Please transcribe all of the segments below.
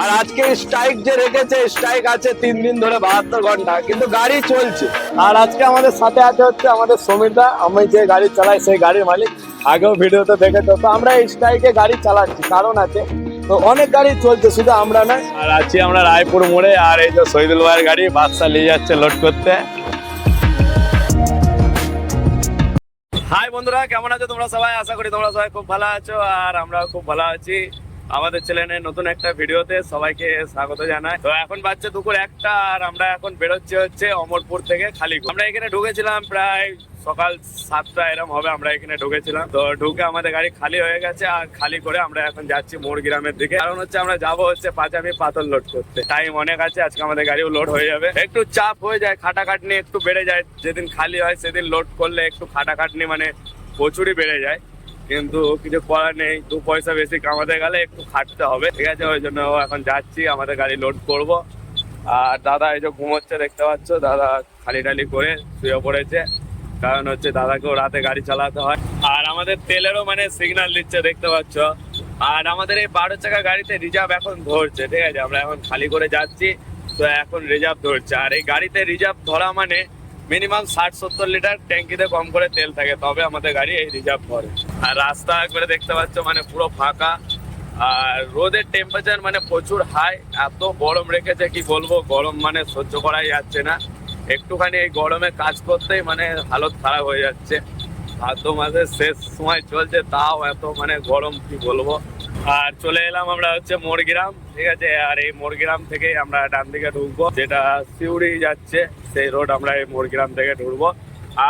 আর আজকে স্ট্রাইক যে রেখেছে স্ট্রাইক আছে তিন দিন ধরে বাহাত্তর ঘণ্টা, কিন্তু গাড়ি চলছে। আর আজকে আমাদের সাথে আছে হচ্ছে আমাদের সমীরদা আমি যে গাড়ি চালাই সেই গাড়ির মালিক। আগেও ভিডিওতে দেখেছ। তো আমরা এই স্ট্রাইকে গাড়ি চালাচ্ছি, কারণ আছে। তো অনেক গাড়ি চলছে, শুধু আমরা নয়। আর আছি আমরা রায়পুর মোড়ে, আর এই যে শহীদুল ভাইয়ের গাড়ি বাদশা নিয়ে যাচ্ছে লোড করতে। হাই বন্ধুরা, কেমন আছো তোমরা সবাই? আশা করি তোমরা সবাই খুব ভালো আছো, আর আমরাও খুব ভালো আছি। আমাদের চ্যানেলের নতুন একটা ভিডিওতে সবাইকে স্বাগত জানাই। তো এখন বাচ্চা দুপুর একটা আর আমরা এখন বেরোচ্ছি হচ্ছে অমরপুর থেকে খালি আমরা এখানে ঢুকেছিলাম প্রায় সকাল সাতটা এরম হবে আমরা এখানে ঢুকেছিলাম। তো ঢুকে আমাদের গাড়ি খালি হয়ে গেছে আর খালি করে আমরা এখন যাচ্ছি মোড় গ্রামের দিকে। কারণ হচ্ছে আমরা যাব হচ্ছে পাঁচামি পাথর লোড করতে। টাইম অনেক আছে, আজকে আমাদের গাড়িও লোড হয়ে যাবে। একটু চাপ হয়ে যায়, খাটাখাটনি একটু বেড়ে যায়। যেদিন খালি হয় সেদিন লোড করলে একটু খাটাখাটনি মানে প্রচুরই বেড়ে যায়। কিন্তু কিছু করার নেই, দু পয়সা বেশি কামাতে গেলে একটু খাটতে হবে। ঠিক আছে, ওই জন্য এখন যাচ্ছি, আমাদের গাড়ি লোড করব। আর দাদা এই যে ঘুমোচ্ছে, দেখতে পাচ্ছ? দাদা খালি টালি করে শুয়ে পড়েছে। কারণ হচ্ছে দাদাকেও রাতে গাড়ি চালাতে হয়। আর আমাদের তেলেরও মানে সিগন্যাল দিচ্ছে, দেখতে পাচ্ছ? আর আমাদের এই বারো চাকা গাড়িতে রিজার্ভ এখন ধরছে, ঠিক আছে? আমরা এখন খালি করে যাচ্ছি, তো এখন রিজার্ভ ধরছে। আর এই গাড়িতে রিজার্ভ ধরা মানে মিনিমাম ষাট সত্তর লিটার ট্যাঙ্কিতে কম করে তেল থাকে, তবে আমাদের গাড়ি এই রিজার্ভ করে আর রাস্তা একবারে দেখতে পাচ্ছ মানে পুরো ফাঁকা। আর রোদের টেম্পারেচার মানে প্রচুর হাই এত গরম রেখেছে কি বলব? গরম মানে সহ্য করাই যাচ্ছে না। একটুখানি এই গরমে কাজ করতেই মানে হালত খারাপ হয়ে যাচ্ছে। ভাদ্র মাসের শেষ সময় চলছে, তাও এত মানে গরম কি বলব? আর চলে এলাম আমরা হচ্ছে মোরগ্রাম, ঠিক আছে? আর এই মোরগ্রাম থেকে আমরা ডান দিকে ঢুকবো, যেটা সিউড়ি যাচ্ছে, সেই রোড আমরা এই মোরগ্রাম থেকে ঢুকবো।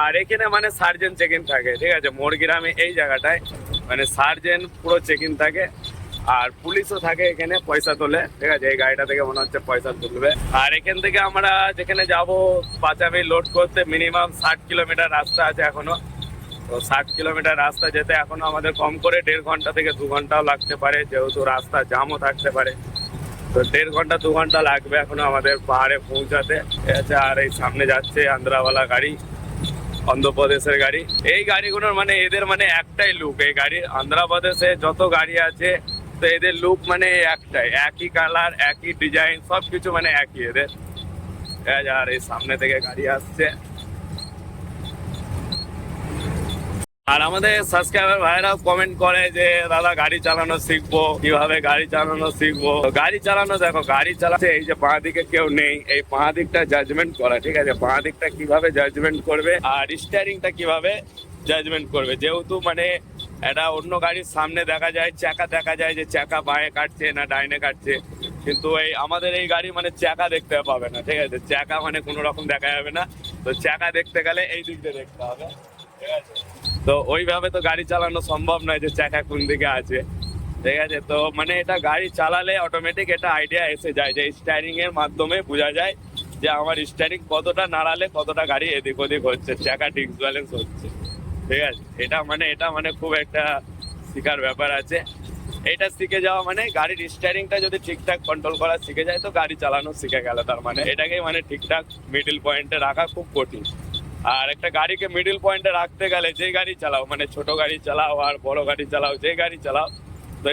আর এখানে মানে সার্জেন চেক ইন থাকে, ঠিক আছে? মোরগ্রামে এই জায়গাটায় মানে সার্জেন পুরো চেক ইন থাকে, আর পুলিশও থাকে এখানে পয়সা তোলে, ঠিক আছে? এই গাড়িটা থেকে মনে হচ্ছে পয়সা তুলবে। আর এখান থেকে আমরা যেখানে যাব পাঁচামি লোড করতে মিনিমাম ষাট কিলোমিটার রাস্তা আছে এখনও। তো ষাট কিলোমিটার রাস্তা যেতে এখনও আমাদের কম করে দেড় ঘণ্টা থেকে দু ঘন্টাও লাগতে পারে, যেহেতু রাস্তা জামও থাকতে পারে। তো দেড় ঘণ্টা, দু ঘণ্টা লাগবে এখনও আমাদের পাহাড়ে পৌঁছাতে। ঠিক আছে? আর এই সামনে যাচ্ছে আন্ধ্রাওয়ালা গাড়ি। অন্ধ্রপ্রদেশের গাড়ি। এই গাড়িগুলোর মানে এদের মানে একটাই লুক এই গাড়ি অন্ধ্রপ্রদেশে যত গাড়ি আছে, তো এদের লুক মানে একটাই। একই কালার একই ডিজাইন সব কিছু মানে একই এদের। এই সামনে থেকে গাড়ি আসছে। আর আমাদের সাবস্ক্রাইবার ভাইরাও কমেন্ট করে যে, দাদা, গাড়ি চালানো শিখব, কীভাবে গাড়ি চালানো শিখব? গাড়ি চালানো, দেখো, গাড়ি চালাতে এই যে বাঁ দিকে কেউ নেই, এই বাঁ দিকটা জাজমেন্ট করা, ঠিক আছে? বাঁ দিকটা কীভাবে জাজমেন্ট করবে আর স্টিয়ারিংটা কীভাবে জাজমেন্ট করবে? যেহেতু মানে এটা অন্য গাড়ির সামনে দেখা যায়, চাকা দেখা যায় যে, চাকা বাঁয়ে কাটছে না ডাইনে কাটছে, কিন্তু এই আমাদের এই গাড়ি মানে চাকা দেখতে পাবে না, ঠিক আছে? চাকা মানে কোনো রকম দেখা যাবে না, তো চাকা দেখতে গেলে এই দিক দিয়ে দেখতে হবে, ঠিক আছে? তো ওইভাবে তো গাড়ি চালানো সম্ভব নয় যে চাকা কোন দিকে আছে। ঠিক আছে? তো মানে এটা গাড়ি চালালে অটোমেটিক এটা আইডিয়া এসে যায় যে স্টারিং এর মাধ্যমে বোঝা যায় যে আমার স্টারিং কতটা নাড়ালে কতটা গাড়ি এদিক ওদিক হচ্ছে চাকা ডিস্ক ব্যালেন্স হচ্ছে। ঠিক আছে? এটা মানে এটা মানে খুব একটা শিকার ব্যাপার আছে। এটা শিখে যাওয়া মানে গাড়ির স্টারিংটা যদি ঠিকঠাক কন্ট্রোল করা শিখে যায় তো গাড়ি চালানো শিখে গেল। তার মানে এটাকে মানে ঠিকঠাক মিডিল পয়েন্টে রাখা খুব কঠিন। আর একটা গাড়িকে মিডিল পয়েন্টে রাখতে গেলে যে গাড়ি চালাও মানে ছোট গাড়ি চালাও আর বড় গাড়ি চালাও, যে গাড়ি চালাও, তো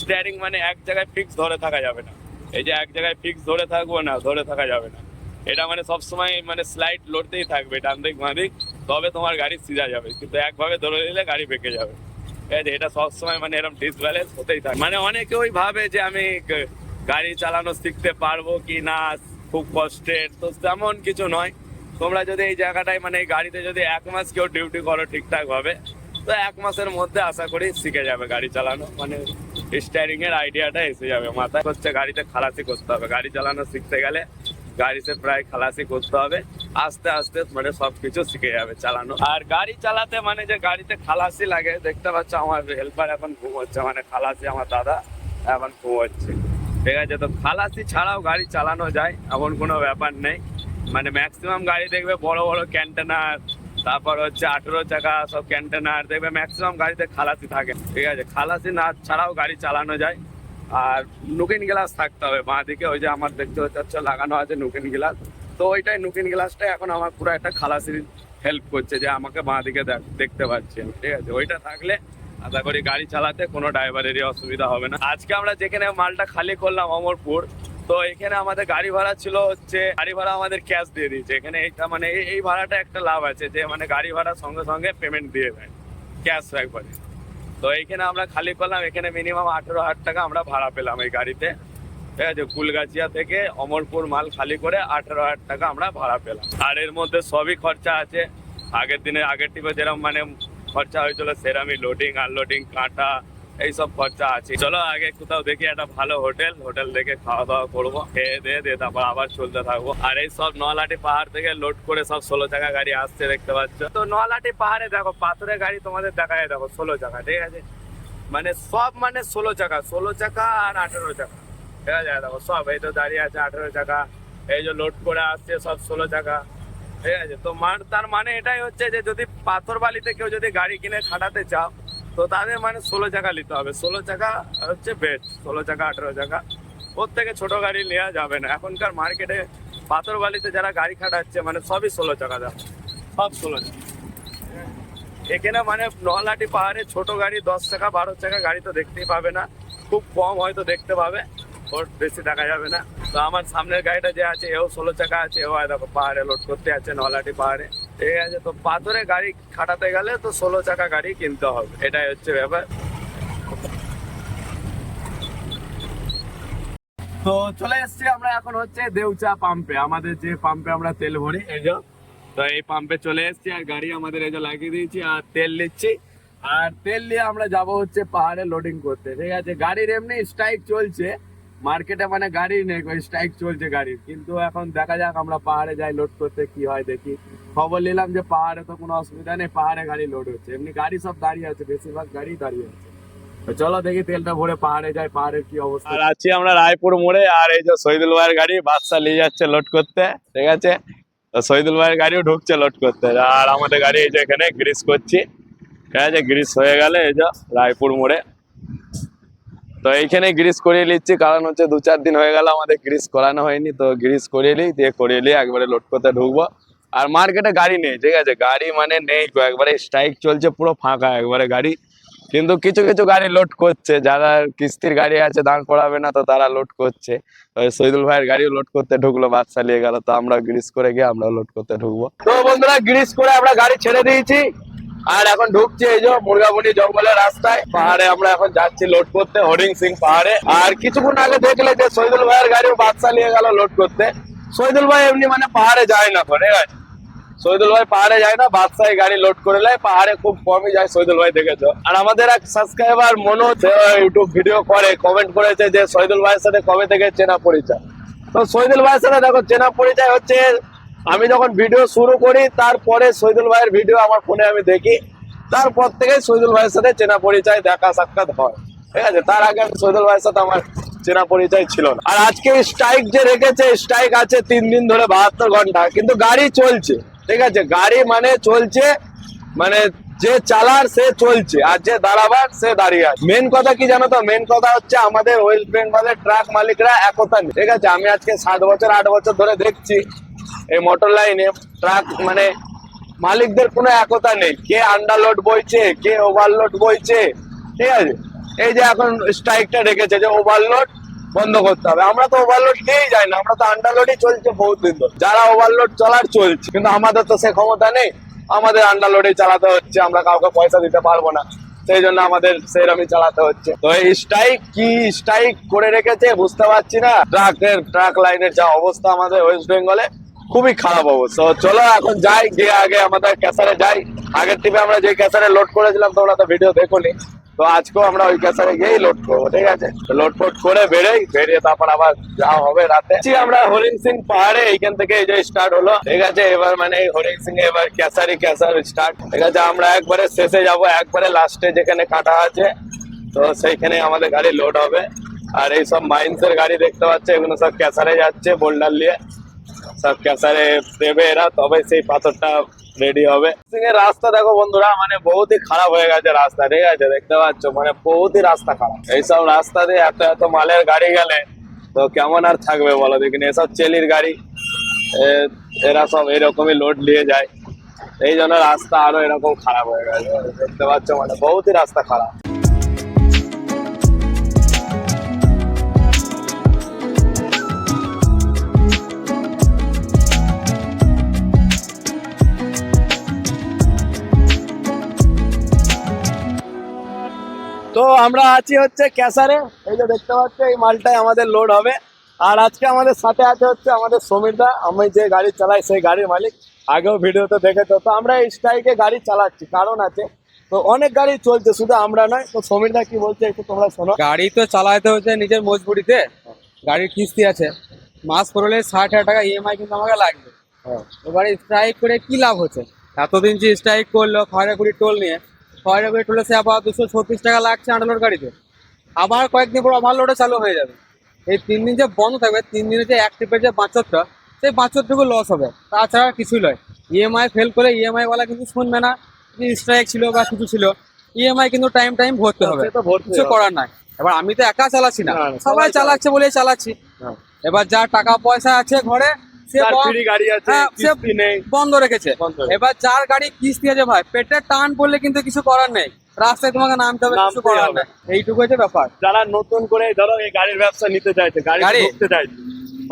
স্টিয়ারিং মানে এক জায়গায় ফিক্স ধরে থাকা যাবে না। এই যে এক জায়গায় ফিক্স ধরে থাকব না, ধরে থাকা যাবে না। এটা মানে সবসময় মানে স্লাইড লড়তেই থাকবে, ডান দিক, বাঁ দিক, তবে তোমার গাড়ি সিজা যাবে। কিন্তু একভাবে ধরে নিলে গাড়ি বেঁকে যাবে। ঠিক আছে? এটা সবসময় মানে এরকম ডিসব্যালেন্স হতেই থাকে। মানে অনেকে ওই ভাবে যে আমি গাড়ি চালানো শিখতে পারব কি না, খুব কষ্টের, তো তেমন কিছু নয়। তোমরা যদি এই জায়গাটায় মানে এই গাড়িতে যদি এক মাস কেউ ডিউটি করো, ঠিকঠাক ভাবে, তো এক মাসের মধ্যে আশা করি শিখে যাবে গাড়ি চালানো। মানে স্টারিং এর আইডিয়াটা এসে যাবে। মাথায় হচ্ছে গাড়িতে খালাসি করতে হবে। গাড়ি চালানো শিখতে গেলে গাড়িতে প্রায় খালাসি করতে হবে। আস্তে আস্তে মানে সবকিছু শিখে যাবে চালানো। আর গাড়ি চালাতে মানে যে গাড়িতে খালাসি লাগে, দেখতে পাচ্ছ আমার হেল্পার এখন ঘুমোচ্ছে। মানে খালাসি আমার দাদা এখন ঘুমোচ্ছে। ঠিক আছে, তো খালাসি ছাড়াও গাড়ি চালানো যায়, এমন কোনো ব্যাপার নেই। মানে ম্যাক্সিমাম গাড়ি দেখবে বড় বড় ক্যান্টেনার তারপর হচ্ছে আঠেরো চাকা সব ক্যান্টেনার দেখবে ম্যাক্সিমাম গাড়িতে খালাসি থাকে। ঠিক আছে? খালাসি না ছাড়াও গাড়ি চালানো যায়। আর নুকিন গ্লাস থাকতে হবে। বাঁ দিকে ওই যে আমার দেখতে হচ্ছে লাগানো আছে নুকিন গ্লাস তো ওইটাই নুকিন গ্লাসটাই এখন আমার পুরো একটা খালাসির হেল্প করছে যে আমাকে বাঁ দিকে দেখ- দেখতে পাচ্ছি ঠিক আছে? ওইটা থাকলে আশা করি গাড়ি চালাতে কোনো ড্রাইভারেরই অসুবিধা হবে না। আজকে আমরা যেখানে মালটা খালি করলাম অমরপুর তো এখানে আমাদের গাড়ি ভাড়া ছিল হচ্ছে, গাড়ি ভাড়া আমাদের ক্যাশ দিয়ে দিয়েছে। এখানে এইটা মানে এই- এই ভাড়াটা একটা লাভ আছে যে মানে গাড়ি ভাড়া সঙ্গে সঙ্গে পেমেন্ট দিয়ে দেয় ক্যাশ একবারে। তো এইখানে আমরা খালি করলাম, এখানে মিনিমাম আঠেরো হাজার টাকা আমরা ভাড়া পেলাম এই গাড়িতে। ঠিক আছে কুলগাছিয়া থেকে অমরপুর মাল খালি করে আঠেরো হাজার টাকা আমরা ভাড়া পেলাম। আর এর মধ্যে সবই খরচা আছে। আগের দিনে আগের টিপে যেরকম মানে খরচা হয়েছিল, সেরামই লোডিং আনলোডিং কাঁটা এইসব খরচা আছে। চলো আগে কোথাও দেখি একটা ভালো হোটেল হোটেল দেখে খাওয়া দাওয়া করব, খেয়ে দিয়ে দিয়ে তারপর আবার চলতে থাকব। আর এই সব নলাটি পাহাড় থেকে লোড করে সব ষোলো চাকা গাড়ি আসছে, দেখতে পাচ্ছ? তো নলাটি পাহাড়ে দেখো, পাথরের গাড়ি তোমাদের দেখায়, দেখো ষোলো চাকা, ঠিক আছে? মানে সব মানে ষোলো চাকা ষোলো চাকা আর আঠেরো চাকা, ঠিক আছে? দেখো সব, এই তো দাঁড়িয়ে আছে আঠেরো চাকা, এই যে লোড করে আসছে সব ষোলো চাকা, ঠিক আছে? তো মান তার মানে এটাই হচ্ছে যে যদি পাথর বালিতে কেউ যদি গাড়ি কিনে খাটাতে চাও তো তাদের মানে ষোলো চাকা নিতে হবে। ষোলো চাকা হচ্ছে বেস্ট ষোলো চাকা, আঠেরো চাকা। ওর থেকে ছোট গাড়ি নেওয়া যাবে না। এখনকার মার্কেটে পাথর বালিতে যারা গাড়ি খাটাচ্ছে মানে সবই ষোলো চাকা দাম। সব ষোলো চাকা। এখানে মানে নলাটি পাহাড়ে ছোট গাড়ি দশ টাকা বারো চাকা গাড়ি তো দেখতেই পাবে না। খুব কম হয়তো দেখতে পাবে ওর বেশি দেখা যাবে না। তো আমার সামনের গাড়িটা যে আছে, এও ষোলো চাকা আছে। এও দেখো, পাহাড়ে লোড করতে আছে নলাটি পাহাড়ে। ঠিক আছে তো, পাথরে গাড়ি খাটাতে গেলে তো ষোলো চাকা গাড়ি কিনতে হবে, এটাই হচ্ছে ব্যাপার। তো চলে এসছি আমরা এখন হচ্ছে দেউচা পাম্পে আমাদের যে পাম্পে আমরা তেল ভরি, এই যে, তো এই পাম্পে চলে এসছি আর গাড়ি আমাদের এই লাগিয়ে দিয়েছি আর তেল নিচ্ছি। আর তেল নিয়ে আমরা যাব হচ্ছে পাহাড়ে লোডিং করতে, ঠিক আছে? গাড়ির এমনি স্ট্রাইক চলছে মার্কেটে মানে গাড়ি নেই স্ট্রাইক চলছে গাড়ির, কিন্তু এখন দেখা যাক আমরা পাহাড়ে যাই লোড করতে কি হয় দেখি। খবর নিলাম যে পাহাড়ে তো কোনো অসুবিধা নেই, পাহাড়ে গাড়ি লোড হচ্ছে। এমনি গাড়ি সব দাঁড়িয়ে আছে, বেশিরভাগ গাড়ি দাঁড়িয়ে আছে। চলো দেখি তেলটা ভরে পাহাড়ে যায় পাহাড়ের কি অবস্থা। আর আছি আমরা রায়পুর মোড়ে, আর এই যে শহীদুল ভাইয়ের গাড়ি, বাদশা নিয়ে যাচ্ছে লোড করতে, ঠিক আছে? শহীদুল ভাইয়ের গাড়িও ঢুকছে লোড করতে। আর আমাদের গাড়ি এই যে এখানে গ্রিস করছি, ঠিক আছে? গ্রিস হয়ে গেলে এই যে রায়পুর মোড়ে। তো এইখানে গ্রিস করিয়ে নিচ্ছি, কারণ হচ্ছে দু চার দিন হয়ে গেল আমাদের গ্রিস করানো হয়নি, তো গ্রিস করিয়ে নিই, দিয়ে করিয়ে নিই একবারে লোড করতে ঢুকবো। আর মার্কেটে গাড়ি নেই, ঠিক আছে? গাড়ি মানে নেই একবারে স্ট্রাইক চলছে, পুরো ফাঁকা, একবারে গাড়ি। কিন্তু কিছু কিছু গাড়ি লোড করছে, যারা কিস্তির গাড়ি আছে, দাঁড় করাবে না তো তারা লোড করছে। শহীদুল ভাইয়ের গাড়িও লোড করতে ঢুকলো বাদ চালিয়ে গেল, তো আমরা গ্রিস করে গিয়ে আমরা লোড করতে ঢুকবো। তো বন্ধুরা, গ্রিস করে আমরা গাড়ি ছেড়ে দিয়েছি, আর এখন ঢুকছি এই যে মুরগামুড়ি জঙ্গলের রাস্তায়। পাহাড়ে আমরা এখন যাচ্ছি লোড করতে হরিং সিং পাহাড়ে। আর কিছুক্ষণ আগে দেখলে যে শহীদুল ভাইয়ের গাড়িও বাদ চালিয়ে গেল লোড করতে। শহীদুল ভাই এমনি মানে পাহাড়ে যায় না ঠিক আছে? শহীদুল ভাই পাহাড়ে যায় না, বাদশাহী গাড়ি লোড করে নেয়, পাহাড়ে খুব কমই যায় শহীদুল ভাই দেখেছ। আর আমাদের এক সাবস্ক্রাইবার মনোজ ইউটিউব ভিডিও করে কমেন্ট করেছে যে শহীদুল ভাইয়ের সাথে কবে থেকে চেনা পরিচয়? তো শহীদুল ভাইয়ের সাথে দেখো, চেনা পরিচয় হচ্ছে, আমি যখন ভিডিও শুরু করি, তারপরে শহীদুল ভাইয়ের ভিডিও আমার ফোনে আমি দেখি, তারপর থেকে শহীদুল ভাইয়ের সাথে চেনা পরিচয়, দেখা সাক্ষাৎ হয়। ঠিক আছে? তার আগে আমি শহীদুল ভাইয়ের সাথে আমার চেনা পরিচয় ছিল না। আর আজকে স্ট্রাইক যে রেখেছে স্ট্রাইক আছে তিন দিন ধরে বাহাত্তর ঘণ্টা, কিন্তু গাড়ি চলছে। ঠিক আছে? গাড়ি মানে চলছে মানে যে চালার সে চলছে, আর যে দাঁড়াবার সে দাঁড়িয়ে আছে। মেন কথা কি জানো তো? মেন কথা হচ্ছে আমাদের ওয়েস্ট বেঙ্গলের ট্রাক মালিকরা একতা নেই। ঠিক আছে? আমি আজকে সাত বছর, আট বছর ধরে দেখছি এই মোটর লাইনে ট্রাক মানে মালিকদের কোনো একতা নেই। কে আন্ডারলোড বইছে, কে ওভারলোড বইছে, ঠিক আছে? এই যে এখন স্ট্রাইকটা রেখেছে যে ওভারলোড বন্ধ করতে হবে। আমরা তো ওভারলোড নিয়েই যাই না, আমরা তো আন্ডারলোডই চলছে বহুত দিন ধরে। যারা ওভারলোড চলার চলছে, কিন্তু আমাদের তো সে ক্ষমতা নেই। আমাদের আন্ডারলোডেই চালাতে হচ্ছে, আমরা কাউকে পয়সা দিতে পারব না। সেই জন্য আমাদের সেইরকমই চালাতে হচ্ছে। তো এই স্ট্রাইক কি স্ট্রাইক করে রেখেছে বুঝতে পারছি না। ট্রাকের, ট্রাক লাইনের যা অবস্থা আমাদের ওয়েস্ট বেঙ্গলে খুবই খারাপ অবস্থা। চলো এখন যাই, গিয়ে আগে আমাদের ক্যাসারে যাই। আগের টিপে আমরা যে ক্যাসারে লোড করেছিলাম, তোমরা তো ভিডিও দেখোনি। তো আজকেও আমরা ওই ক্যাসারে গিয়েই লোড করব, ঠিক আছে? লোড ফোড করে বেরোই, বেরিয়ে তারপর আবার যা হবে রাতে। আমরা হরিণ সিং পাহাড়ে, এইখান থেকে এই যে স্টার্ট হলো, ঠিক আছে? এবার মানে হরিণ সিং এবার ক্যাসারি, ক্যাসার স্টার্ট ঠিক আছে, আমরা একবারে শেষে যাব, একবারে লাস্টে যেখানে কাটা আছে, তো সেইখানে আমাদের গাড়ি লোড হবে। আর এই সব মাইন্স এর গাড়ি দেখতে পাচ্ছে, এগুলো সব ক্যাসারে যাচ্ছে বোল্ডার নিয়ে। সব ক্যাসারে দেবে এরা, তবে সেই পাথরটা রেডি হবে। সিং এর রাস্তা দেখো বন্ধুরা মানে বহুতই খারাপ হয়ে গেছে রাস্তা, ঠিক আছে? দেখতে পাচ্ছ? মানে বহুতই রাস্তা খারাপ। এইসব রাস্তা দিয়ে এত এত মালের গাড়ি গেলে, তো কেমন আর থাকবে বলো? দেখিনি, এসব চেলির গাড়ি এরা সব এরকমই লোড নিয়ে যায়। এই জন্য রাস্তা আরও এরকম খারাপ হয়ে গেছে। দেখতে পাচ্ছ? মানে বহুতই রাস্তা খারাপ। আমরা আছি হচ্ছে ক্যাসারে। এই যে দেখতে পাচ্ছ এই মালটাই আমাদের লোড হবে। আর আজকে আমাদের সাথে আছে হচ্ছে আমাদের সমীরদা। আমি যে গাড়ি চালাই সেই গাড়ির মালিক। আগেও ভিডিওতে দেখেছ। তো আমরা এই স্ট্রাইকে গাড়ি চালাচ্ছি কারণ আছে। তো অনেক গাড়ি চলছে শুধু আমরা নয়। তো সমীরদা কি বলছে একটু তোমরা শোনো। গাড়ি তো চালাতে হচ্ছে নিজের মজবুরিতে। গাড়ির কিস্তি আছে। মাস পড়লে ষাট হাজার টাকা ইএমআই কিন্তু আমাকে লাগবে। এবারে স্ট্রাইক করে কি লাভ হচ্ছে? এতদিন যে স্ট্রাইক করল খয়রাগুড়ি টোল নিয়ে। খয়রাগুড়ি টোলে সে আবার দুশো ছত্রিশ টাকা লাগছে আন্ডারলোড গাড়িতে। আবার কয়েকদিন পর ওভারলোডে চালু হয়ে যাবে। এই তিন দিন যে বন্ধ থাকবে তিন দিনে যে এক ট্রিপের যে বাঁচতটা সেই বাঁচতটুকু লস হবে। তাছাড়া কিছুই নয়। ইএমআই ফেল করে ইএমআই ওয়ালা কিন্তু শুনবে না যে স্ট্রাইক ছিল বা কিছু ছিল। ইএমআই কিন্তু টাইম টাইম ভরতে হবে। কিছু করার নাই। এবার আমি তো একা চালাচ্ছি না। সবাই চালাচ্ছে। বলেই চালাচ্ছি। হ্যাঁ। এবার যার টাকা পয়সা আছে ঘরে গাড়ি আছে হ্যাঁ, কিস্তি নেই। বন্ধ রেখেছে। এবার যার গাড়ি কিস্তি আছে ভাই পেটের টান পড়লে কিন্তু কিছু করার নেই। রাস্তায় তোমাকে নামতে হবে কিছু করার নেই। এইটুকু হচ্ছে ব্যাপার। যারা নতুন করে ধরো এই গাড়ির ব্যবসা নিতে চাইছে গাড়ি? চাইছে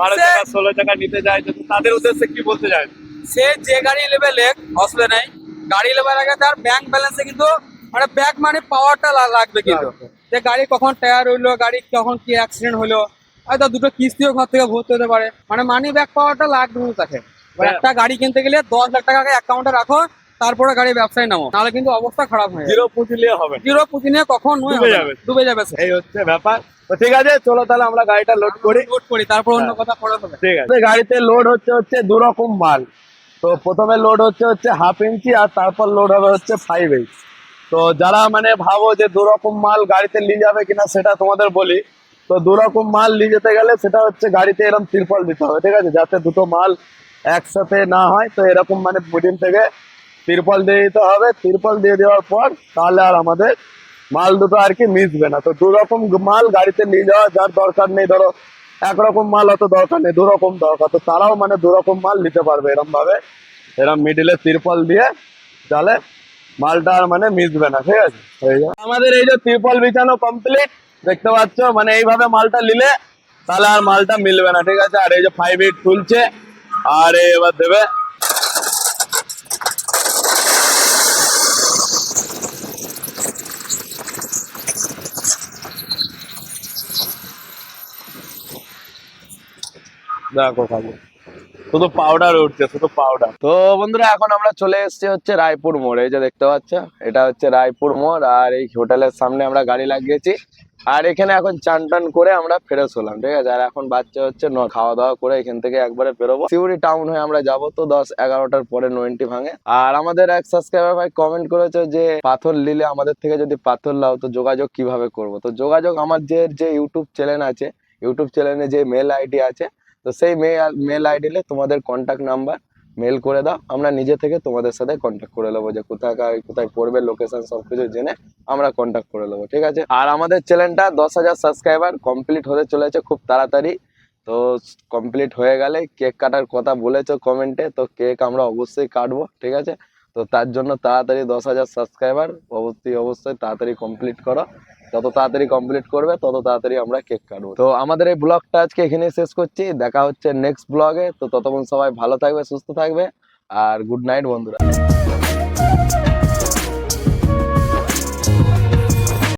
বারো টাকা ষোলো টাকা নিতে চাইছে তাদের উদ্দেশ্যে কি বলতে চাইছে? সে যে গাড়ি নেবে লেখ অসুবিধা নেই। গাড়ি নেবার আগে তার ব্যাংক ব্যালেন্সে কিন্তু মানে ব্যাক মানি পাওয়ারটা লাগবে কিন্তু। যে গাড়ি কখন টায়ার হইল গাড়ি কখন কি অ্যাক্সিডেন্ট হলো হয়তো দুটো কিস্তিও ঘর থেকে ভরতে হতে পারে। মানে মানি ব্যাক পাওয়াটা লাগবে কিন্তু তাকে হ্যাঁ। একটা গাড়ি কিনতে গেলে দশ লাখ টাকা অ্যাকাউন্টে রাখো তারপরে গাড়ি ব্যবসায় নামো। নাহলে কিন্তু অবস্থা খারাপ হয়ে জিরো পুঁজি নিয়ে হবে জিরো পুঁজি নিয়ে কখন ডুবে যাবে। ডুবে যাবে এই হচ্ছে ব্যাপার। ঠিক আছে চলো তাহলে আমরা গাড়িটা লোড করি। লোড করি তারপর অন্য হ্যাঁ। কথা পরে হবে। ঠিক আছে। গাড়িতে লোড হচ্ছে হচ্ছে দু রকম মাল। তো প্রথমে লোড হচ্ছে হচ্ছে হাফ ইঞ্চি আর তারপর লোড হবে হচ্ছে ফাইভ ইঞ্চ তো যারা মানে ভাবো যে দু রকম মাল গাড়িতে নিয়ে যাবে কিনা সেটা তোমাদের বলি। তো দু রকম মাল নিয়ে যেতে গেলে সেটা হচ্ছে গাড়িতে এরকম তিরপল দিতে হবে, ঠিক আছে? যাতে দুটো মাল একসাথে না হয়, তো এরকম মানে মিডিল থেকে তিরপল দিয়ে দিতে হবে। তিরপল দিয়ে দেওয়ার পর তাহলে আর আমাদের মাল দুটো আর কি মিশবে না। তো দু রকম মাল গাড়িতে নিয়ে যাওয়া যার দরকার নেই, ধরো একরকম মাল অত দরকার নেই, দু রকম দরকার। তো তারাও মানে দু রকম মাল নিতে পারবে এরকম ভাবে এরকম মিডিলে তিরপল দিয়ে তাহলে মালটা আর মানে মিশবে না, ঠিক আছে? আমাদের এই যে তিরপল বিছানো কমপ্লিট দেখতে পাচ্ছ? মানে এইভাবে মালটা নিলে তাহলে আর মালটা মিলবে না, ঠিক আছে? আর এই যে ফাইভ এইট তুলছে আর এবার দেবে। দেখো খালি। শুধু পাউডার উঠছে, শুধু পাউডার তো বন্ধুরা, এখন আমরা চলে এসেছি হচ্ছে রায়পুর মোড়। এই যে দেখতে পাচ্ছ, এটা হচ্ছে রায়পুর মোড়, আর এই হোটেলের সামনে আমরা গাড়ি লাগিয়েছি। আর এখানে এখন চান টান করে আমরা ফ্রেশ হলাম, ঠিক আছে? আর এখন বাচ্চা হচ্ছে খাওয়া দাওয়া করে এখান থেকে একবারে বেরোবো। সিউড়ি টাউন হয়ে আমরা যাব তো দশ এগারোটার পরে নোয়েন্টি ভাঙে। আর আমাদের এক সাবস্ক্রাইবার ভাই কমেন্ট করেছে যে, পাথর নিলে আমাদের থেকে যদি পাথর লাও তো যোগাযোগ কীভাবে করব? তো যোগাযোগ আমার যে যে ইউটিউব চ্যানেল আছে ইউটিউব চ্যানেলে যে মেল আইডি আছে, তো সেই মেল মেল আইডিলে তোমাদের কন্ট্যাক্ট নাম্বার মেল করে দাও, আমরা নিজে থেকে তোমাদের সাথে কন্ট্যাক্ট করে নেব যে কোথায় কোথায় পড়বে লোকেশন সবকিছু জেনে আমরা কন্ট্যাক্ট করে নেব, ঠিক আছে? আর আমাদের চ্যানেলটা দশ হাজার সাবস্ক্রাইবার কমপ্লিট হতে চলেছে খুব তাড়াতাড়ি। তো কমপ্লিট হয়ে গেলে কেক কাটার কথা বলেছ কমেন্টে তো কেক আমরা অবশ্যই কাটবো, ঠিক আছে? তো তার জন্য তাড়াতাড়ি দশ হাজার সাবস্ক্রাইবার অবশ্যই অবশ্যই তাড়াতাড়ি কমপ্লিট করো। যত তাড়াতাড়ি কমপ্লিট করবে, তত তাড়াতাড়ি আমরা কেক কাটবো। তো আমাদের এই ব্লগটা আজকে এখানে শেষ করছি। দেখা হচ্ছে নেক্সট ব্লগে। তো ততক্ষণ সবাই ভালো থাকবে, সুস্থ থাকবে। আর গুড নাইট বন্ধুরা।